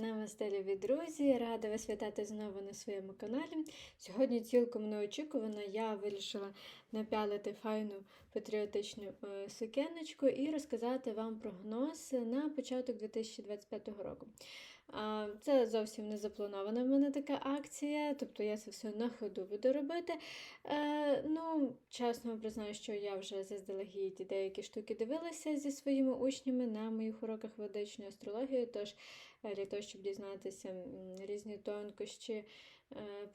Намасте, любі друзі! Рада вас вітати знову на своєму каналі. Сьогодні цілком неочікувано я вирішила напялити файну патріотичну е, сукеночку і розказати вам прогноз на початок 2025 року. Це зовсім не запланована в мене така акція, тобто я це все на ходу буду робити. Е, ну, чесно признаю, що я вже заздалегідь деякі штуки дивилася зі своїми учнями на моїх уроках ведичної астрології. Тож для того, щоб дізнатися різні тонкощі е,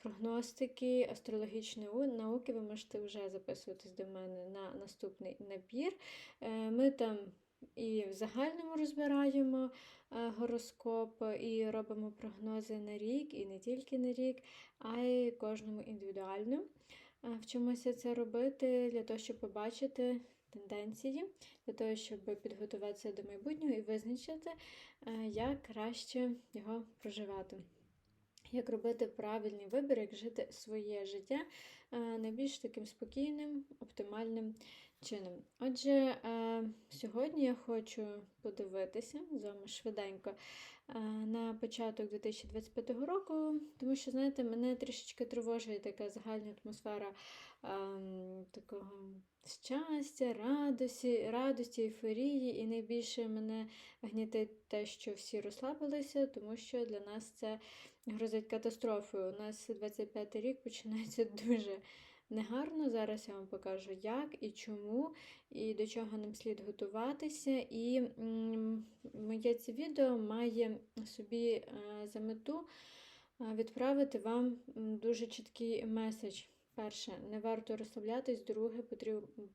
прогностики, астрологічної науки, ви можете вже записуватись до мене на наступний набір. Е, Ми там і в загальному розбираємо е, гороскоп, і робимо прогнози на рік, і не тільки на рік, а й кожному індивідуально. Вчимося це робити для того, щоб побачити тенденції, для того, щоб підготуватися до майбутнього і визначити, е, як краще його проживати. Як робити правильний вибір, як жити своє життя е, найбільш таким спокійним, оптимальним чином. Отже, е, сьогодні я хочу подивитися з вами швиденько на початок 2025 року, тому що, знаєте, мене трішечки тривожить така загальна атмосфера такого щастя, радості, радості, ейфорії, і найбільше мене гнітить те, що всі розслабилися, тому що для нас це грозить катастрофою. У нас 25 рік починається дуже негарно. Зараз я вам покажу, як і чому, і до чого нам слід готуватися. І моє це відео має собі е, за мету е, відправити вам дуже чіткий меседж. Перше, не варто розслаблятись. Друге,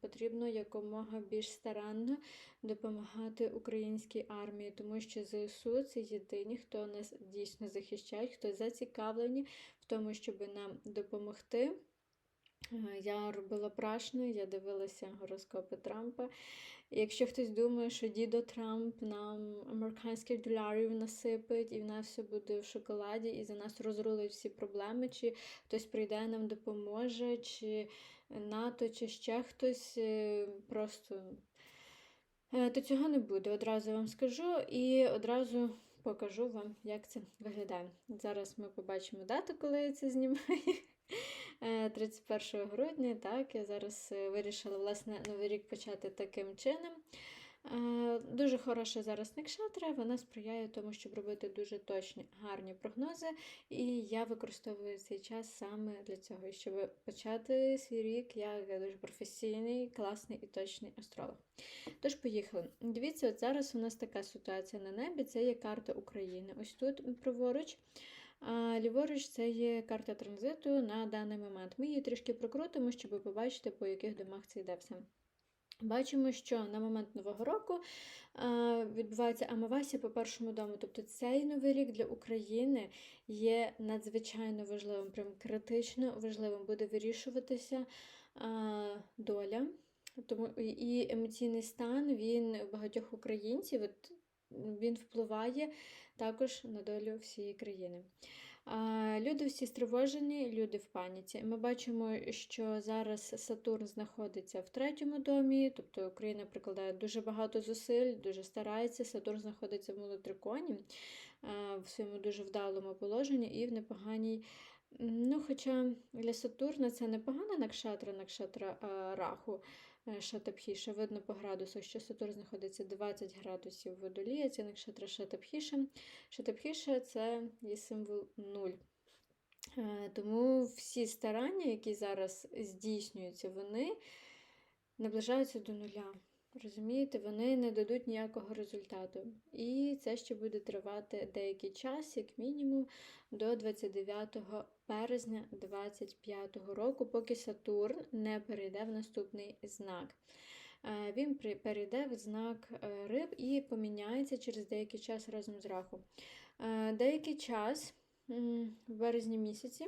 потрібно якомога більш старанно допомагати українській армії, тому що ЗСУ це єдині, хто нас дійсно захищають, хто зацікавлені в тому, щоб нам допомогти. Е, Я робила прашне, я дивилася гороскопи Трампа. Якщо хтось думає, що дідо Трамп нам американських доларів насипить, і в нас все буде в шоколаді, і за нас розрулить всі проблеми, чи хтось прийде нам допоможе, чи НАТО, чи ще хтось е, просто Е, то цього не буде. Одразу вам скажу і одразу покажу вам, як це виглядає. Зараз ми побачимо дату, коли це знімаю. Е, 31 грудня, так, я зараз е, вирішила власне новий рік почати таким чином. Е, Дуже хороша зараз некшатра, вона сприяє тому, щоб робити дуже точні, гарні прогнози. І я використовую цей час саме для цього, щоб почати свій рік як дуже професійний, класний і точний астролог. Тож, поїхали. Дивіться, от зараз у нас така ситуація на небі: це є карта України. Ось тут праворуч. А ліворуч це є карта транзиту на даний момент. Ми її трішки прокрутимо, щоб побачити, по яких домах це йде все. Бачимо, що на момент Нового року відбувається Амавасія по першому дому. Тобто цей новий рік для України є надзвичайно важливим, прям критично важливим. Буде вирішуватися доля. Тому і емоційний стан він багатьох українців от, він впливає також на долю всієї країни. Люди всі стривожені, люди в паніці. Ми бачимо, що зараз Сатурн знаходиться в третьому домі, тобто Україна прикладає дуже багато зусиль, дуже старається. Сатурн знаходиться в молотриконі а, в своєму дуже вдалому положенні і в непоганій. Ну, хоча для Сатурна це непогана накшатра, накшатра а, раху, е, шатапхіша. Видно по градусах, що Сатурн знаходиться 20 градусів в водолі, а це накшатра шатапхіша. Шатапхіша це є символ 0. Е, Тому всі старання, які зараз здійснюються, вони наближаються до нуля. Розумієте, вони не дадуть ніякого результату. І це ще буде тривати деякий час, як мінімум, до 29 березня 2025 року, поки Сатурн не перейде в наступний знак. Е, Він перейде в знак е, риб і поміняється через деякий час разом з раху. Е, Деякий час в березні місяці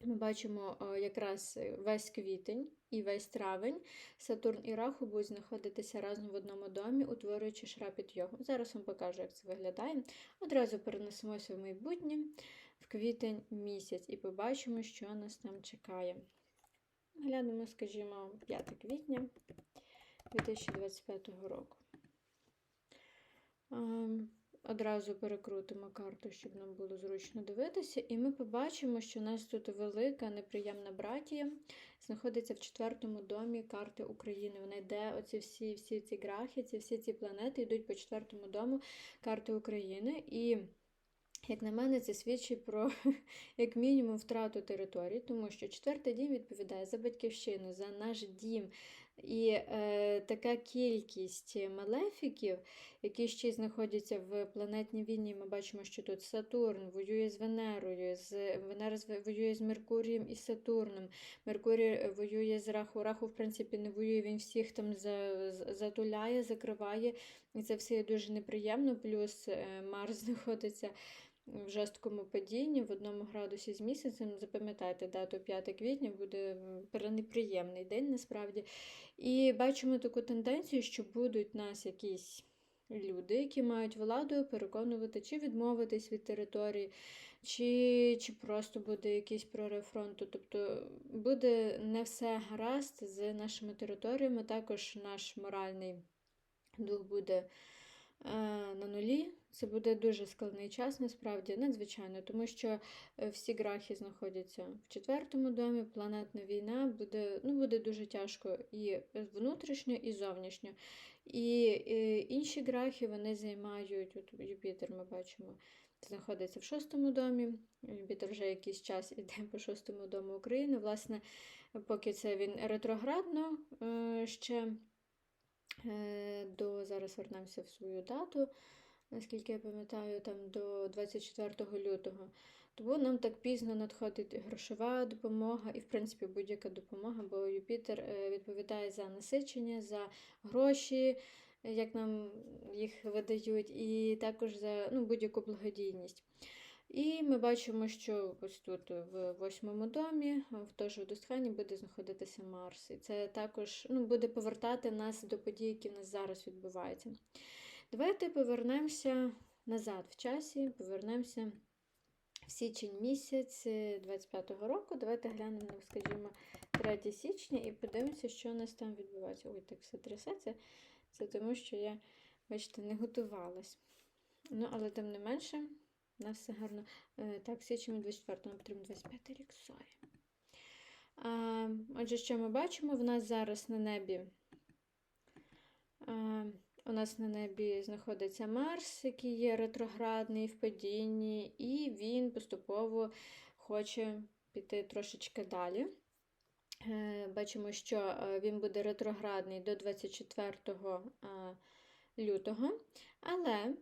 ми бачимо е, якраз весь квітень і весь травень Сатурн і Раху будуть знаходитися разом в одному домі, утворюючи шрапіт йогу. Зараз вам покажу, як це виглядає. Одразу перенесемося в майбутнє в квітень місяць і побачимо, що нас там чекає. Глянемо, скажімо, 5 квітня 2025 року. Одразу перекрутимо карту, щоб нам було зручно дивитися, і ми побачимо, що у нас тут велика неприємна братія знаходиться в четвертому домі карти України. Вона йде, оці всі всі ці грахи, ці всі ці планети йдуть по четвертому дому карти України. І, як на мене, це свідчить про, як мінімум, втрату територій, тому що четвертий дім відповідає за батьківщину, за наш дім. І е, така кількість малефіків, які ще знаходяться в планетній війні, ми бачимо, що тут Сатурн воює з Венерою, з Венера воює з Меркурієм і Сатурном. Меркурій е, воює з Раху. Раху, в принципі, не воює, він всіх там за, затуляє, закриває. І це все дуже неприємно. Плюс е, Марс знаходиться в жорсткому падінні в одному градусі з місяцем. Запам'ятайте, дату 5 квітня буде м, перенеприємний день насправді. І бачимо таку тенденцію, що будуть нас якісь люди, які мають владу переконувати, чи відмовитись від території, чи, чи просто буде якийсь прорив фронту. Тобто буде не все гаразд з нашими територіями. Також наш моральний дух буде на нулі. Це буде дуже складний час, насправді, надзвичайно, тому що е, всі грахи знаходяться в четвертому домі. Планетна війна буде, ну, буде дуже тяжко і внутрішньо, і зовнішньо. І, е, інші грахи вони займають, от Юпітер ми бачимо, знаходиться в шостому домі. Юпітер вже якийсь час іде по шостому дому України. Власне, поки це він ретроградно е, ще е, до зараз вернемося в свою дату, наскільки я пам'ятаю, там до 24 лютого. Тому нам так пізно надходить грошова допомога і, в принципі, будь-яка допомога, бо Юпітер е, відповідає за насичення, за гроші, е, як нам їх видають, і також за ну, будь-яку благодійність. І ми бачимо, що ось тут в восьмому домі, в теж в Достхані буде знаходитися Марс. І це також ну, буде повертати нас до подій, які в нас зараз відбуваються. Давайте повернемося назад в часі, повернемося в січень місяць 25-го року. Давайте глянемо, скажімо, 3 січня і подивимося, що у нас там відбувається. Ой, так все трясеться. Це тому, що я, бачите, не готувалась. Ну, але тим не менше, у нас все гарно. Так, січень 24 нам потрібно 25 рік. А, Отже, що ми бачимо? В нас зараз на небі. У нас на небі знаходиться Марс, який є ретроградний в падінні, і він поступово хоче піти трошечки далі. Е, Бачимо, що е, він буде ретроградний до 24 е, лютого. Але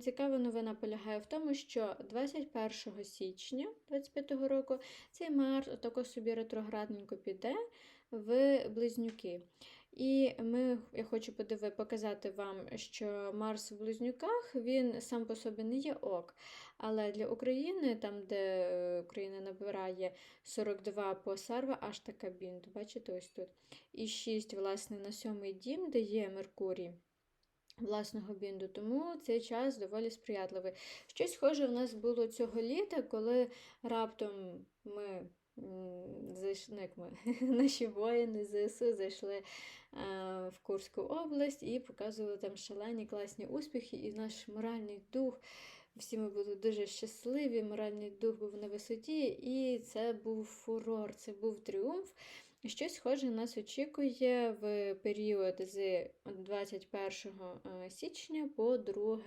цікава новина полягає в тому, що 21 січня 2025 року цей Марс отако собі ретроградненько піде в близнюки. І ми, я хочу подиви, показати вам, що Марс в близнюках він сам по собі не є ок. Але для України, там, де Україна набирає 42 по Сарва, аж така бінт, бачите, ось тут. І 6, власне, на сьомий дім, де є Меркурій власного бінду, тому цей час доволі сприятливий. Щось схоже в нас було цього літа, коли раптом ми зайшли, ну, як ми, наші воїни ЗСУ зайшли е, в Курську область і показували там шалені класні успіхи, і наш моральний дух. Всі ми були дуже щасливі, моральний дух був на висоті, і це був фурор, це був тріумф. Щось схоже нас очікує в період з 21 е, січня по 2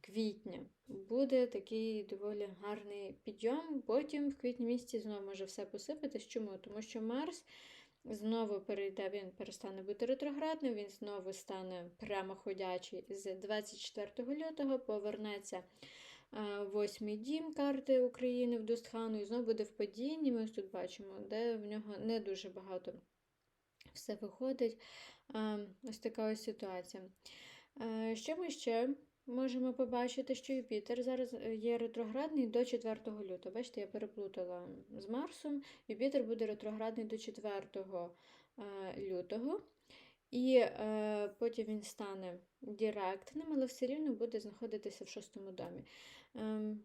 квітня. Буде такий доволі гарний підйом. Потім в квітні місяці знову може все посипатись. Чому? Тому що Марс знову перейде, він перестане бути ретроградним, він знову стане прямоходячий з 24 лютого, повернеться восьмий дім карти України в Достхану і знову буде в падінні. Ми ось тут бачимо, де в нього не дуже багато все виходить. Ось така ось ситуація. Що ми ще можемо побачити, що Юпітер зараз е, є ретроградний до 4 лютого. Бачите, я переплутала з Марсом. Юпітер буде ретроградний до 4 е, лютого. І е, потім він стане директним, але все рівно буде знаходитися в шостому домі. Ем,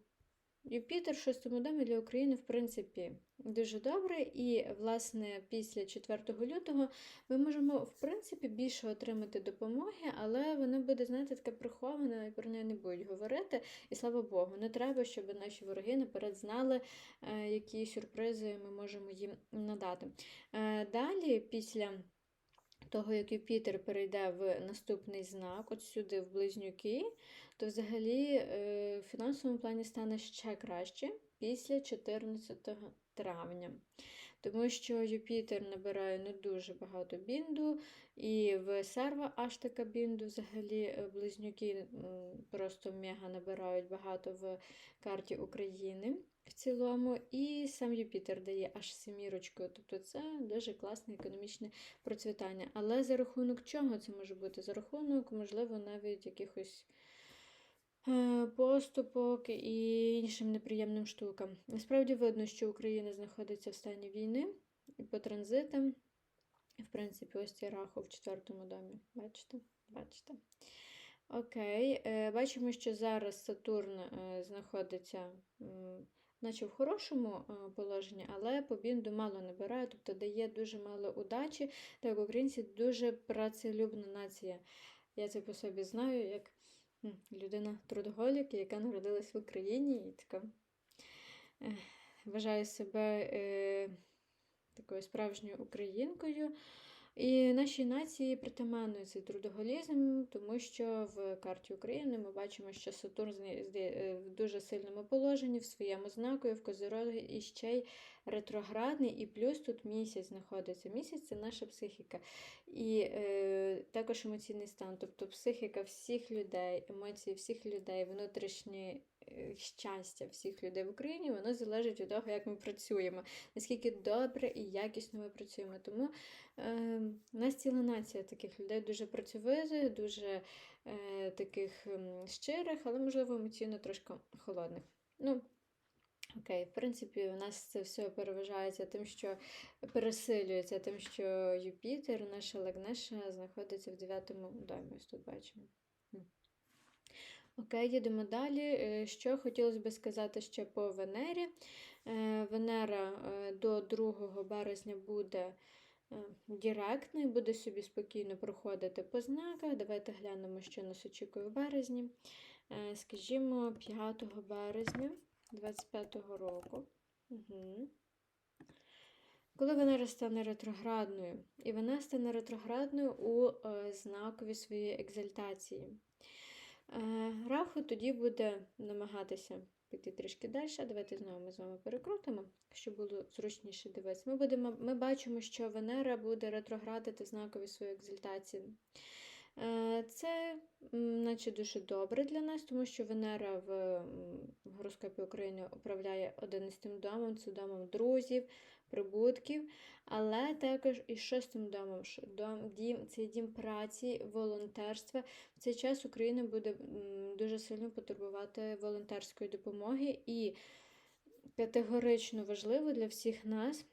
Юпітер в шостому домі для України, в принципі, дуже добре. І, власне, після 4 лютого ми можемо, в принципі, більше отримати допомоги, але вона буде, знаєте, така прихована, і про неї не будуть говорити. І слава Богу, не треба, щоб наші вороги наперед знали, е, які сюрпризи ми можемо їм надати. Е, Далі, після того, як Юпітер перейде в наступний знак, от сюди, в близнюки, то взагалі е, в фінансовому плані стане ще краще після 14 травня. Тому що Юпітер набирає не дуже багато бінду, і в серва аж бінду, взагалі е, близнюки просто мега набирають багато в карті України в цілому. І сам Юпітер дає аж семірочкою. Тобто це дуже класне економічне процвітання. Але за рахунок чого це може бути? За рахунок, можливо, навіть якихось е, поступок і іншим неприємним штукам. Насправді видно, що Україна знаходиться в стані війни і по транзитам. В принципі, ось цей раху в четвертому домі. Бачите? Бачите? Окей. Е, Бачимо, що зараз Сатурн е, знаходиться, наче в хорошому е, положенні, але по бінду мало набирає, тобто дає дуже мало удачі. Так українці дуже працелюбна нація. Я це по собі знаю, як людина трудоголік, яка народилась в Україні і така е, вважає себе е, такою справжньою українкою. І нашій нації притаманує цей трудоголізм, тому що в карті України ми бачимо, що Сатурн е, в дуже сильному положенні, в своєму знаку, і в Козирогі і ще й ретроградний, і плюс тут місяць знаходиться. Місяць це наша психіка. І е, також емоційний стан, тобто психіка всіх людей, емоції всіх людей, внутрішнє е, щастя всіх людей в Україні, воно залежить від того, як ми працюємо, наскільки добре і якісно ми працюємо. Тому е, у нас ціла нація таких людей дуже працьовитих, дуже е, таких м, щирих, але, можливо, емоційно трошки холодних. Ну, Окей, в принципі, у нас це все переважається тим, що пересилюється тим, що Юпітер, наша Лагнеша, знаходиться в дев'ятому домі. Ось тут бачимо. Окей, їдемо далі. Е, Що хотілося би сказати ще по Венері. Е, Венера е, до 2 березня буде директною, буде собі спокійно проходити по знаках. Давайте глянемо, що нас очікує в березні. Скажімо, 5 березня 25-го року. Угу. Коли Венера стане ретроградною, і вона стане ретроградною у знакові своєї екзальтації. Е, Раху тоді буде намагатися піти трішки далі. Давайте знову ми з вами перекрутимо, щоб було зручніше дивитися. Ми, будемо, ми бачимо, що Венера буде ретроградити знакові свої екзальтації. Е, Це, наче, дуже добре для нас, тому що Венера в гороскопі України управляє 11 домом, це домом друзів, прибутків, але також і шостим домом. Дом, дім, це дім праці, волонтерства. В цей час Україна буде дуже сильно потребувати волонтерської допомоги і категорично важливо для всіх нас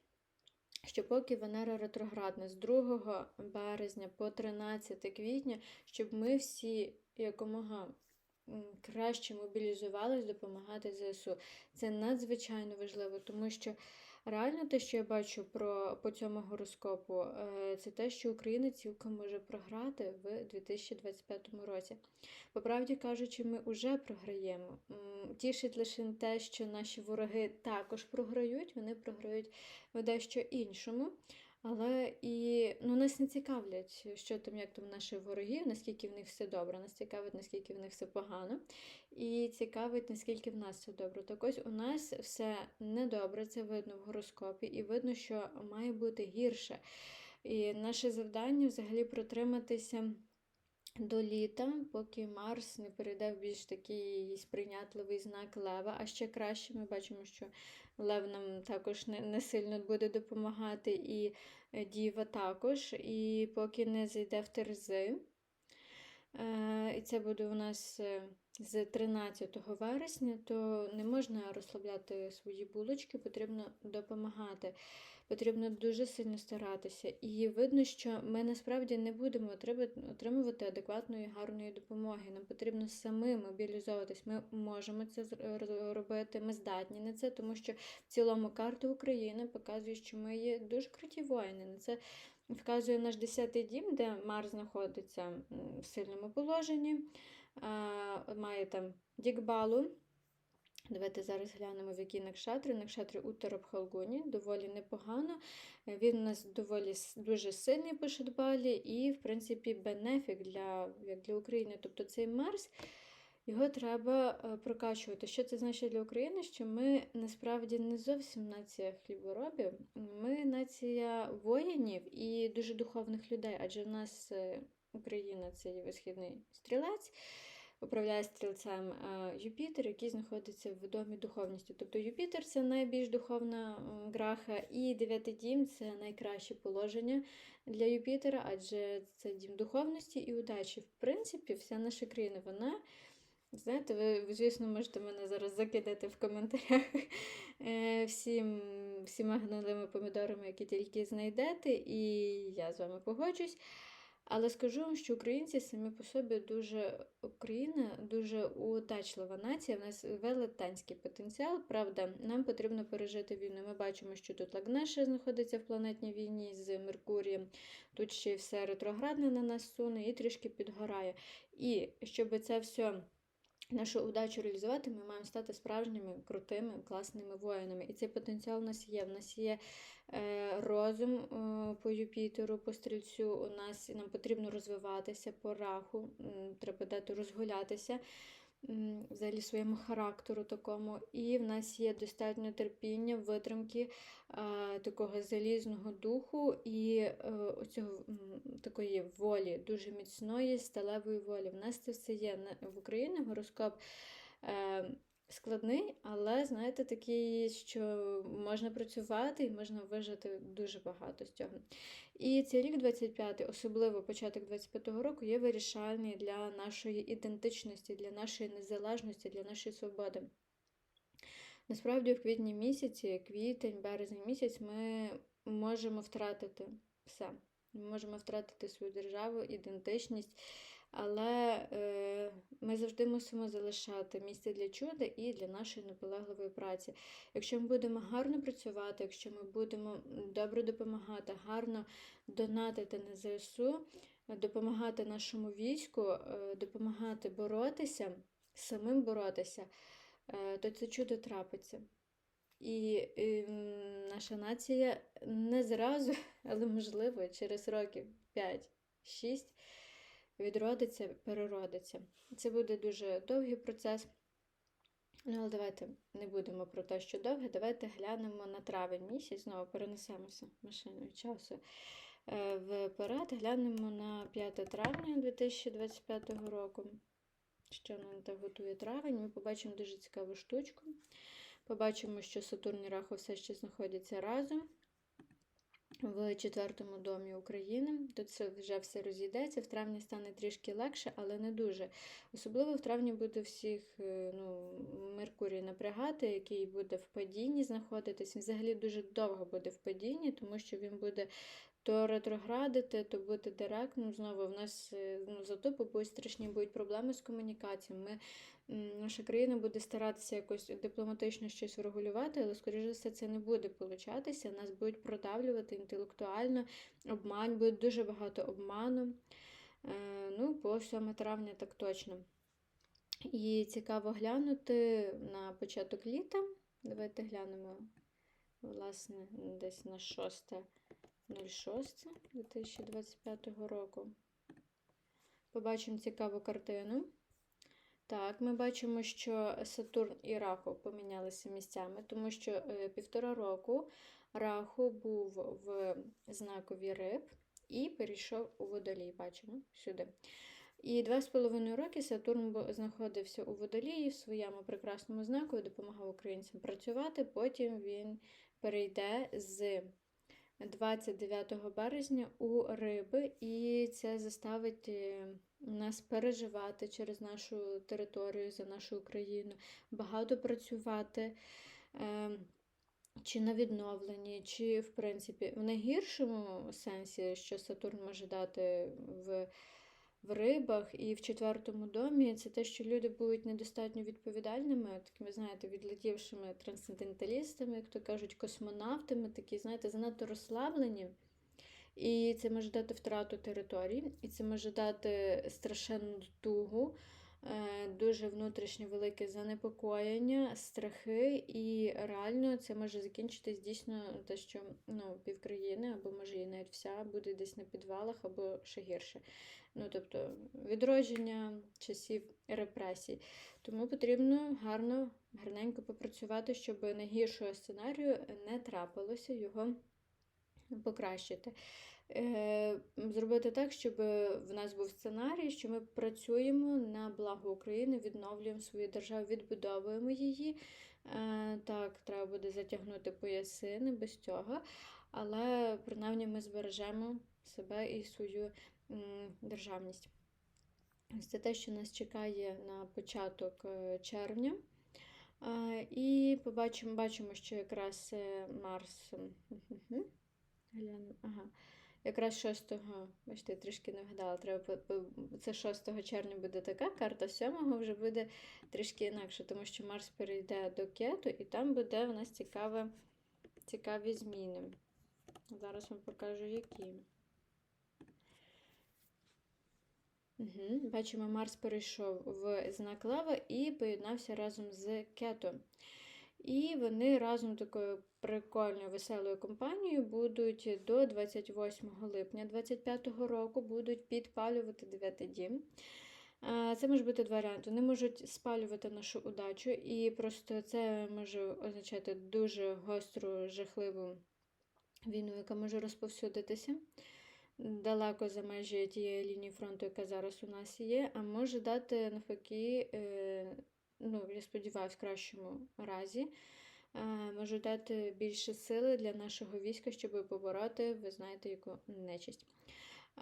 що поки Венера ретроградна з 2 березня по 13 квітня, щоб ми всі якомога краще мобілізувались допомагати ЗСУ. Це надзвичайно важливо, тому що реально те, що я бачу про, по цьому гороскопу, е, це те, що Україна цілком може програти в 2025 році. По правді кажучи, ми вже програємо. Тішить лише те, що наші вороги також програють, вони програють в дещо іншому. Але і ну, нас не цікавлять, що там, як там наші вороги, наскільки в них все добре. Нас цікавить, наскільки в них все погано, і цікавить, наскільки в нас все добре. Так ось у нас все недобре, це видно в гороскопі, і видно, що має бути гірше. І наше завдання взагалі протриматися до літа, поки Марс не перейде в більш такий сприйнятливий знак Лева. А ще краще ми бачимо, що Лев нам також не, не сильно буде допомагати, і е, Діва також. І поки не зайде в Терези. Е, І це буде у нас е, з 13 вересня, то не можна розслабляти свої булочки, потрібно допомагати. Потрібно дуже сильно старатися. І видно, що ми насправді не будемо отримувати адекватної гарної допомоги. Нам потрібно самим мобілізовуватись. Ми можемо це робити. Ми здатні на це, тому що в цілому карта України показує, що ми є дуже круті воїни. На це вказує наш 10-й дім, де Марс знаходиться в сильному положенні. Має там Дікбалу. Давайте зараз глянемо, в якій накшатрі. Накшатрі Уттара Бхалгуні, доволі непогано. Він у нас доволі дуже сильний по Шатбалі і, в принципі, бенефік для, як для України. Тобто цей Марс, його треба е, прокачувати. Що це значить для України? Що ми насправді не зовсім нація хліборобів, ми нація воїнів і дуже духовних людей, адже в нас е, Україна це є висхідний стрілець управляє стрільцем е, Юпітер, який знаходиться в домі духовності. Тобто Юпітер це найбільш духовна граха, і дев'ятий дім це найкраще положення для Юпітера, адже це дім духовності і удачі. В принципі, вся наша країна, вона. Знаєте, ви, ви, звісно, можете мене зараз закидати в коментарях е, всім, всіма гнилими помідорами, які тільки знайдете, і я з вами погоджусь. Але скажу вам, що українці самі по собі дуже Україна дуже удачлива нація. В нас велетенський потенціал. Правда, нам потрібно пережити війну. Ми бачимо, що тут Лагнеша знаходиться в планетній війні з Меркурієм. Тут ще все ретроградне на нас суне і трішки підгорає. І щоб це все. Нашу удачу реалізувати, ми маємо стати справжніми, крутими, класними воїнами. І цей потенціал у нас є. У нас є е, розум е, по Юпітеру, по стрільцю. У нас нам потрібно розвиватися по раху, треба дати розгулятися взагалі своєму характеру такому. І в нас є достатньо терпіння, витримки, е, такого залізного духу і е, оцього такої волі, дуже міцної, сталевої волі. В нас це все є в Україні гороскоп. Складний, але знаєте, такий, що можна працювати і можна вижити дуже багато з цього. І цей рік 25, особливо початок 25-го року, є вирішальний для нашої ідентичності, для нашої незалежності, для нашої свободи. Насправді, в квітні місяці, квітень, березень місяць, ми можемо втратити все. Ми можемо втратити свою державу, ідентичність, але е, ми завжди мусимо залишати місце для чуда і для нашої наполегливої праці. Якщо ми будемо гарно працювати, якщо ми будемо добре допомагати, гарно донатити на ЗСУ, допомагати нашому війську, е, допомагати боротися, самим боротися, е, то це чудо трапиться. І ем, наша нація не зразу, але можливо через років 5-6 відродиться, переродиться. Це буде дуже довгий процес. Ну, але давайте не будемо про те, що довге. Давайте глянемо на травень місяць, знову перенесемося машиною часу. Е, Вперед глянемо на 5 травня 2025 року. Що нам так готує травень? Ми побачимо дуже цікаву штучку. Побачимо, що Сатурн і Раху все ще знаходяться разом в четвертому домі України. Тут це вже все розійдеться. В травні стане трішки легше, але не дуже. Особливо в травні буде всіх е, ну, Меркурій напрягати, який буде в падінні знаходитись. Він взагалі дуже довго буде в падінні, тому що він буде то ретроградити, то бути директним. Знову в нас е, ну, зато будуть страшні будуть проблеми з комунікацією. Ми, наша країна буде старатися якось дипломатично щось врегулювати, але, скоріш за все, це не буде получатися. Нас будуть продавлювати інтелектуально, обман, буде дуже багато обману. Е, ну, по 7 травня так точно. І цікаво глянути на початок літа. Давайте глянемо, власне, десь на 6 06 2025 року. Побачимо цікаву картину. Так, ми бачимо, що Сатурн і Раху помінялися місцями, тому що е, півтора року Раху був в знакові риб і перейшов у водолій. Бачимо сюди. І два з половиною роки Сатурн знаходився у водолії в своєму прекрасному знаку і допомагав українцям працювати. Потім він перейде з 29 березня у риби, і це заставить е, нас переживати через нашу територію, за нашу Україну, багато працювати. Е, чи на відновленні, чи, в принципі, в найгіршому сенсі, що Сатурн може дати в в рибах і в четвертому домі, це те, що люди будуть недостатньо відповідальними, такими, знаєте, відлетівшими трансценденталістами, як то кажуть, космонавтами, такі, знаєте, занадто розслаблені. І це може дати втрату територій, і це може дати страшенну тугу. Е, дуже внутрішнє велике занепокоєння, страхи, і реально це може закінчитись дійсно те, що ну, півкраїни, або може і навіть вся буде десь на підвалах, або ще гірше. Ну, тобто відродження часів репресій. Тому потрібно гарно, гарненько попрацювати, щоб найгіршого сценарію не трапилося його покращити. Е, зробити так, щоб в нас був сценарій, що ми працюємо на благо України, відновлюємо свою державу, відбудовуємо її. Е, так, треба буде затягнути пояси, не без цього. Але принаймні ми збережемо себе і свою державність. Це те, що нас чекає на початок е, червня. І побачимо, бачимо, що якраз Марс. Ага. Якраз 6, бачите, трішки не вгадала, треба це 6 червня буде така карта, 7 вже буде трішки інакше, тому що Марс перейде до кету, і там буде у нас цікаве, цікаві зміни. Зараз вам покажу, які. Угу. Бачимо, Марс перейшов в знак Лева і поєднався разом з кетом. І вони разом такою прикольною веселою компанією будуть до 28 липня 2025 року будуть підпалювати дев'ятий дім. Це може бути два варіанти. Вони можуть спалювати нашу удачу, і просто це може означати дуже гостру, жахливу війну, яка може розповсюдитися далеко за межі тієї лінії фронту, яка зараз у нас є, а може дати навпаки е, ну, я сподіваюся, в кращому разі, е, можу дати більше сили для нашого війська, щоб побороти, ви знаєте, яку нечисть. Е,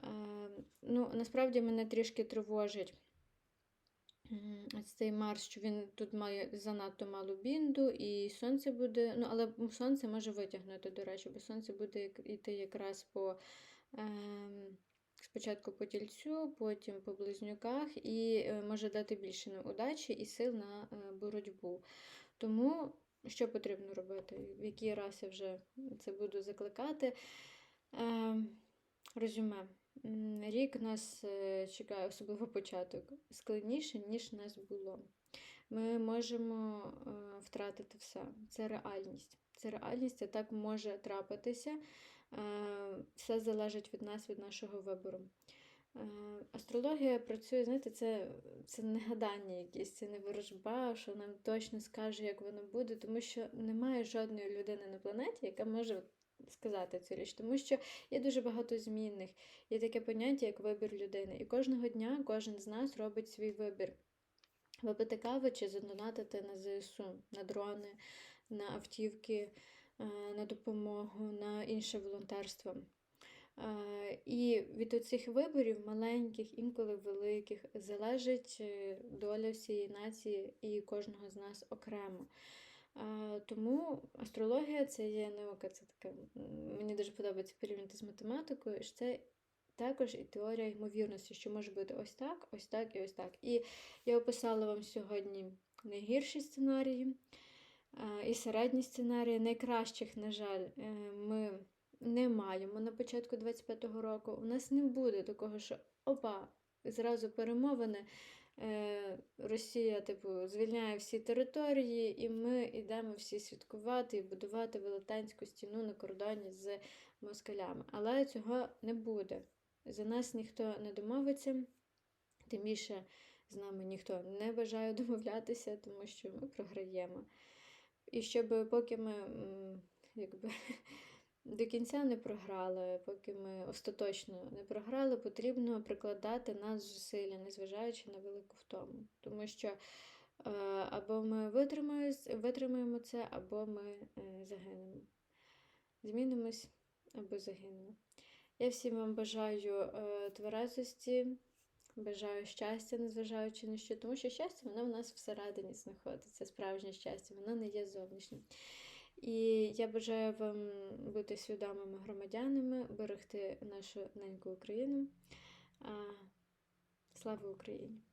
ну, Насправді мене трішки тривожить. Цей Марс, що він тут має занадто малу бінду, і сонце буде. Ну, але сонце може витягнути, до речі, бо сонце буде йти якраз по ем, Спочатку по тільцю, потім по близнюках, і е, може дати більше удачі і сил на боротьбу. Тому що потрібно робити? В раз я вже це буду закликати. Ем, резюме. Рік нас е, чекає, особливо початок, складніше, ніж нас було. Ми можемо втратити все. Це реальність. Це реальність, це так може трапитися. Е, все залежить від нас, від нашого вибору. Е, астрологія працює, знаєте, це це не гадання якесь, це не ворожба, що нам точно скаже, як воно буде, тому що немає жодної людини на планеті, яка може сказати цю річ, тому що є дуже багато змінних. Є таке поняття, як вибір людини. І кожного дня кожен з нас робить свій вибір. Випити каву чи задонатити на ЗСУ, на дрони, на автівки. Е, на допомогу, на інше волонтерство. Е, і від цих виборів, маленьких, інколи великих, залежить е, доля всієї нації і кожного з нас окремо. Тому астрологія це є наука, це таке, мені дуже подобається порівняти з математикою. що Це також і теорія ймовірності, що може бути ось так, ось так і ось так. І я описала вам сьогодні найгірші сценарії. І середні сценарії найкращих, на жаль, е, ми не маємо на початку 25-го року. У нас не буде такого, що опа, зразу перемовини. Е, Росія, типу, звільняє всі території, і ми йдемо всі святкувати і будувати велетенську стіну на кордоні з москалями. Але цього не буде. За нас ніхто не домовиться, тим більше з нами ніхто не бажає домовлятися, тому що ми програємо. І щоб поки ми якби, до кінця не програли, поки ми остаточно не програли, потрібно прикладати нас зусилля, незважаючи на велику втому. Тому що е, або ми витримаємо це, або ми е, загинемо. Змінимось або загинемо. Я всім вам бажаю е, тверезості, Бажаю щастя, незважаючи на що, тому що щастя воно в нас всередині знаходиться, справжнє щастя, воно не є зовнішнім. І я бажаю вам бути свідомими громадянами, берегти нашу неньку Україну. Слава Україні!